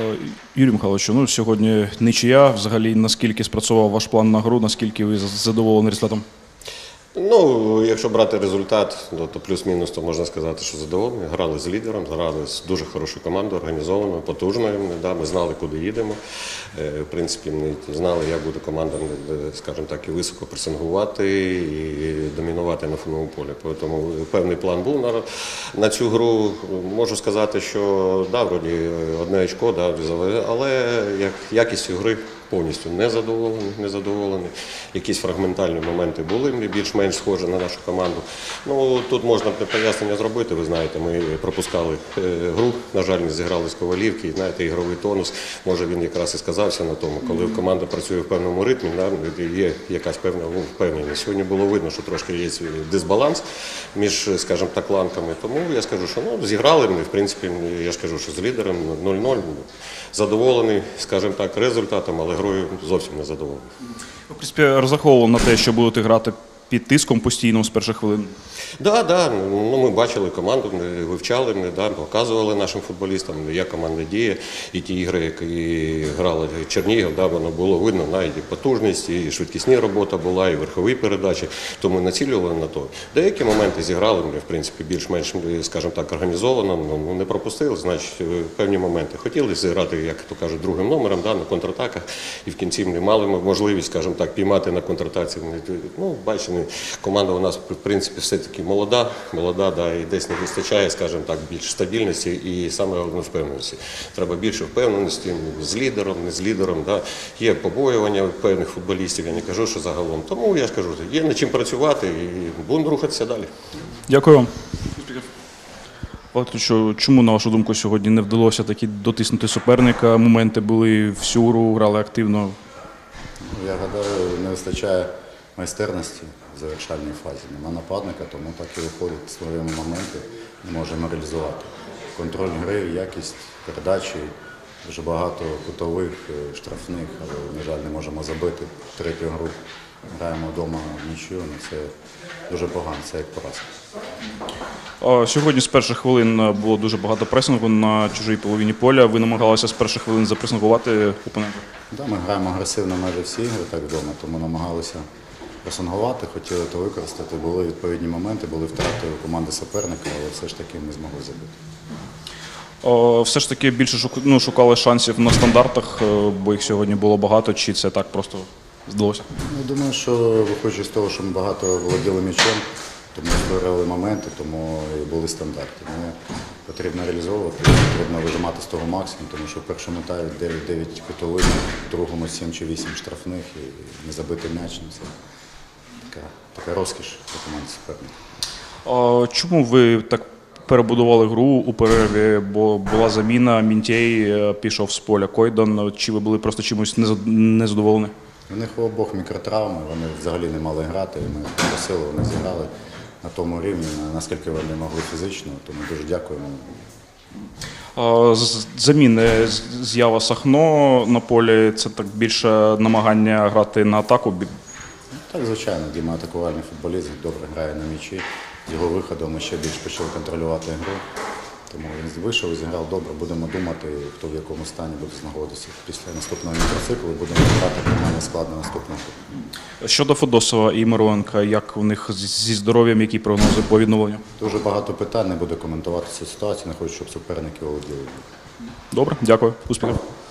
Е, Юрій Михайлович, ну сьогодні нічия. Взагалі, наскільки спрацював ваш план на гру, наскільки ви задоволені результатом? Ну, якщо брати результат, ну, то плюс-мінус, то можна сказати, що задоволені. Грали з лідером, грали з дуже хорошою командою, організованою, потужною. Да, ми знали, куди їдемо. Е, В принципі, ми знали, як буде команда, е, скажімо так, і високо пресингувати, і домінувати на футбольному полі. Тому певний план був на, на цю гру. Можу сказати, що да, вроді одне очко, да, але як якістю гри повністю не задоволений, не задоволений. Якісь фрагментальні моменти були більш-менш схожі на нашу команду. Ну тут можна пояснення зробити. Ви знаєте, ми пропускали е, гру. На жаль, не зіграли з ковалівки. І знаєте, ігровий тонус. Може він якраз і сказався на тому, коли команда працює в певному ритмі, да, є якась певна впевненість. Сьогодні було видно, що трошки є дисбаланс між, скажімо так, ланками. Тому я скажу, що ну зіграли ми, в принципі, я ж кажу, що з лідером 0-0. Задоволений, скажімо так, результатом, але грою зовсім не задоволений. В принципі, розраховував на те, що будете грати під тиском постійно з перших хвилин. Да, да. Ну, ми бачили команду, ми вивчали, ми да, показували нашим футболістам, як команда діє. І ті ігри, які грали Чернігів, да, воно було видно, навіть і потужність, і швидкісні робота була, і верхові передачі. То ми націлювали на то. Деякі моменти зіграли, ми, в принципі, більш-менш, скажімо так, організовано, ну, не пропустили, значить, е, певні моменти. Хотіли зіграти, як то кажуть, другим номером да, на контратаках, і в кінці не мали можливість, скажімо так, піймати на контратаці. Ну, бачите, команда у нас, в принципі, все-таки молода, молода, да, і десь не вистачає, скажімо так, більш стабільності і саме головне впевненості. Треба більше впевненості з лідером, не з лідером. Да. Є побоювання певних футболістів, я не кажу, що загалом. Тому я ж кажу, є над чим працювати і будемо рухатися далі. Дякую вам. Що, чому, на вашу думку, сьогодні не вдалося таки дотиснути суперника? Моменти були всю гру, грали активно. Я гадаю, не вистачає майстерності в завершальній фазі. Нема нападника, тому так і виходить створюємо моменти, не можемо реалізувати. Контроль гри, якість передачі, дуже багато кутових, е, штрафних, але, на жаль, не можемо забити третю гру. Граємо вдома нічию, ну це дуже погано, це як поразка. Сьогодні з перших хвилин е, було дуже багато пресингу на чужій половині поля. Ви намагалися з перших хвилин запресингувати опонента. Да, ми граємо агресивно майже всі ігри так вдома, тому намагалися пресингувати, хотіли то використати. Були відповідні моменти, були втрати у команди суперника, але все ж таки ми змогли забити. О, Все ж таки більше ну, шукали шансів на стандартах, е, бо їх сьогодні було багато, чи це так просто здалося? Ну, думаю, що виходячи з того, що ми багато володіли м'ячем, тому створювали моменти, тому і були стандарти. Ну, потрібно реалізовувати, потрібно вижимати з того максимум, тому що в першому таймі 9-9 кутових, в другому 7 чи 8 штрафних і не забити м'яч. Ну, це така, така розкіш для команди суперника. А Чому ви так перебудували гру у перерві? Бо була заміна, Мінтєй е, пішов з поля Койдан. Чи ви були просто чимось незадоволені? У них обох мікротравми, вони взагалі не мали грати. Ми просили, вони зіграли на тому рівні, наскільки вони могли фізично. Тому дуже дякуємо. Заміни з'ява Сахно на полі це так більше намагання грати на атаку. Так, звичайно, Діма атакувальний футболіст, добре грає на м'ячі. З його виходом ми ще більш почали контролювати гру. Тому він вийшов і зіграв добре. Будемо думати, хто в якому стані буде знаходитися. Після наступного мікроциклу будемо грати нормальний склад на наступного. Щодо Федосова і Мироленка, як у них зі здоров'ям, які прогнози по відновленню? Дуже багато питань, не буду коментувати цю ситуацію, не хочу, щоб суперники володіли. Добре, дякую. Успіхів.